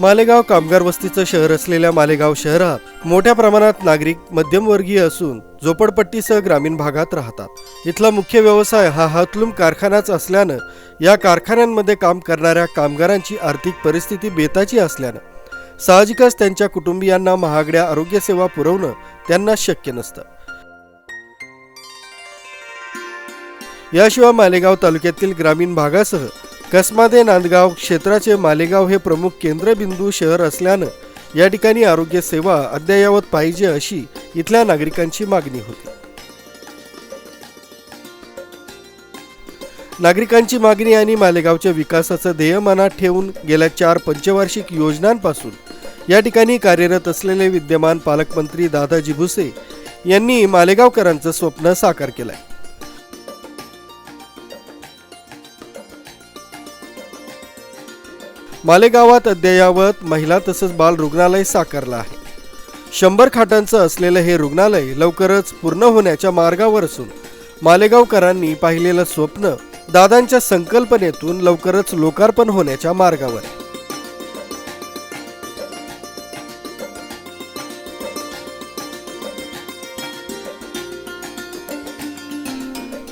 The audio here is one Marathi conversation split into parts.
Malegaon कामगार वस्तीचं शहर असलेल्या मालेगाव शहरात मोठ्या प्रमाणात नागरिक मध्यमवर्गीय असून झोपडपट्टीसह ग्रामीण भागात राहतात. इथला मुख्य व्यवसाय हा हातलूम कारखानाच असल्यानं या कारखान्यांमध्ये काम करणाऱ्या कामगारांची आर्थिक परिस्थिती बेताची असल्यानं साहजिकच त्यांच्या कुटुंबियांना महागड्या आरोग्यसेवा पुरवणं त्यांना शक्य नसतं. याशिवाय मालेगाव तालुक्यातील ग्रामीण भागासह कसमादे नांदगाव क्षेत्राचे मालेगाव हे प्रमुख केंद्रबिंदू शहर असल्यानं या ठिकाणी आरोग्य सेवा अद्ययावत पाहिजे अशी इथल्या नागरिकांची मागणी होती. नागरिकांची मागणी आणि मालेगावच्या विकासाचं ध्येय मनात ठेवून गेल्या चार पंचवार्षिक योजनांपासून या ठिकाणी कार्यरत असलेले विद्यमान पालकमंत्री दादाजी भुसे यांनी मालेगावकरांचं स्वप्न साकार केलं आहे मालेगावात अद्ययावत महिला तसंच बाल रुग्णालय साकारलं आहे. शंभर खाटांचं असलेलं हे रुग्णालय लवकरच पूर्ण होण्याच्या मार्गावर असून मालेगावकरांनी पाहिलेलं स्वप्न दादांच्या संकल्पनेतून लवकरच लोकार्पण होण्याच्या मार्गावर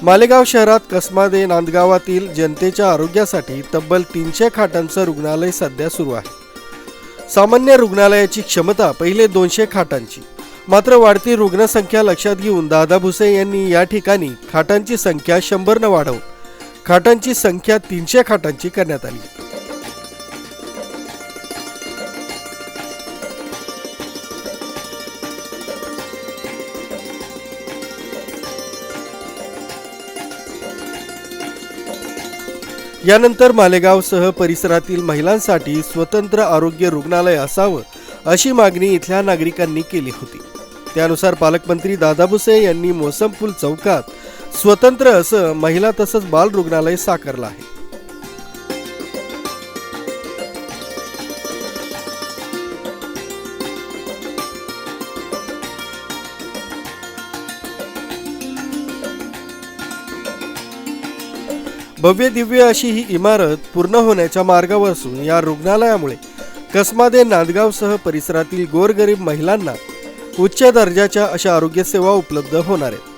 मालेगाव शहरात कसमादे नांदगावातील जनतेच्या आरोग्यासाठी तब्बल तीनशे खाटांचं रुग्णालय सध्या सुरू आहे. सामान्य रुग्णालयाची क्षमता पहिले दोनशे खाटांची. मात्र वाढती रुग्णसंख्या लक्षात घेऊन दादा भुसे यांनी या ठिकाणी खाटांची संख्या शंभरनं वाढवून खाटांची संख्या तीनशे खाटांची करण्यात आली. यानंतर मालेगावसह परिसरातील महिलांसाठी स्वतंत्र आरोग्य रुग्णालय असावं अशी मागणी इथल्या नागरिकांनी केली होती. त्यानुसार पालकमंत्री दादा भुसे यांनी मोसमपूल चौकात स्वतंत्र असं महिला तसंच बाल रुग्णालय साकारलं आहे. भव्य दिव्य अशी ही इमारत पूर्ण होण्याच्या मार्गावर असून या रुग्णालयामुळे कसमादे नांदगावसह परिसरातील गोरगरीब महिलांना उच्च दर्जाच्या अशा आरोग्य सेवा उपलब्ध होणार आहेत.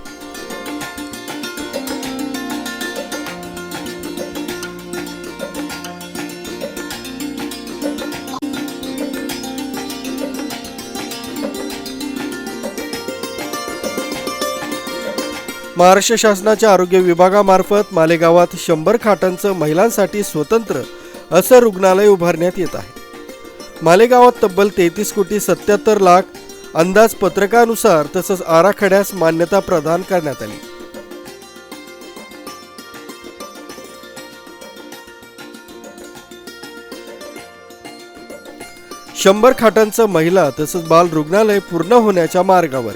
महाराष्ट्र शासनाच्या आरोग्य विभागामार्फत मालेगावात शंभर खाटांचं महिलांसाठी स्वतंत्र असं रुग्णालय उभारण्यात येत आहे. मालेगावात तब्बल तेहतीस कोटी सत्याहत्तर लाख अंदाज पत्रकानुसार तसंच आराखड्यास मान्यता प्रदान करण्यात आली. शंभर खाटांचं महिला तसंच बाल रुग्णालय पूर्ण होण्याच्या मार्गावर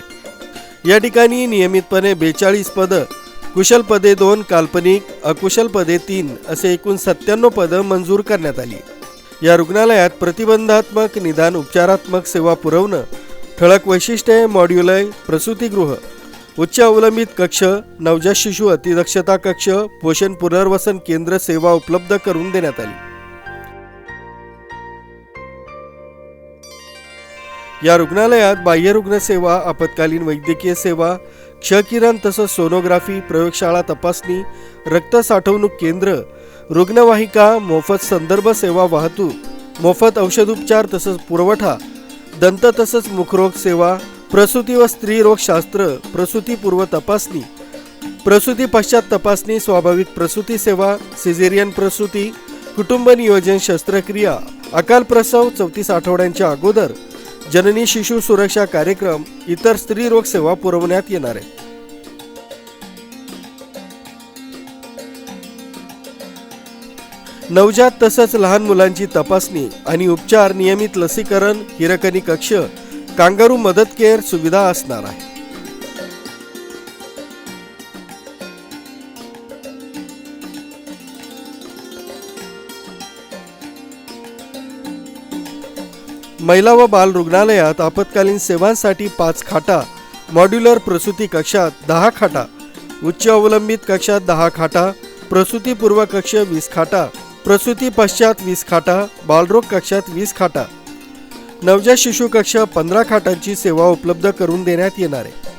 या ठिकाणी नियमितपणे बेचाळीस पदं कुशल पदे दोन काल्पनिक अकुशल पदे तीन असे एकूण सत्त्याण्णव पदं मंजूर करण्यात आली. या रुग्णालयात प्रतिबंधात्मक निदान उपचारात्मक सेवा पुरवणं ठळक वैशिष्ट्ये मॉड्युलय प्रसूतीगृह उच्च अवलंबित कक्ष नवजात शिशु अतिदक्षता कक्ष पोषण पुनर्वसन केंद्र सेवा उपलब्ध करून देण्यात आली. या रुग्णालयात बाह्यरुग्ण सेवा आपत्कालीन वैद्यकीय सेवा क्षकिरण तसंच सोनोग्राफी प्रयोगशाळा तपासणी रक्त साठवणूक केंद्र रुग्णवाहिका मोफत संदर्भ सेवा वाहतूक मोफत औषधोपचार तसंच पुरवठा दंत तसंच मुखरोग सेवा प्रसूती व स्त्रीरोगशास्त्र प्रसूतीपूर्व तपासणी प्रसूती पश्चात तपासणी स्वाभाविक प्रसूती सेवा सिझेरियन प्रसूती कुटुंब नियोजन शस्त्रक्रिया अकाल प्रसव चौतीस आठवड्यांच्या अगोदर जननी शिशु सुरक्षा कार्यक्रम इतर स्त्री रोग सेवा पुरवण्यात येणार आहे. नवजात तसंच लहान मुलांची तपासणी आणि उपचार नियमित लसीकरण हिरकणी कक्ष कांगारू मदत केअर सुविधा असणार आहे. महिला व बाल रुग्णालयात आपत्कालीन सेवांसाठी पाच खाटा मॉड्युलर प्रसूती कक्षात दहा खाटा उच्च अवलंबित कक्षात दहा खाटा प्रसूतीपूर्व कक्ष वीस खाटा प्रसूती पश्चात वीस खाटा बालरोग कक्षात वीस खाटा. नवजात शिशु कक्ष पंधरा खाटांची सेवा उपलब्ध करून देण्यात येणार आहे.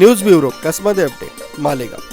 न्यूज ब्युरो कसमध्ये अपडेट मालेगाव.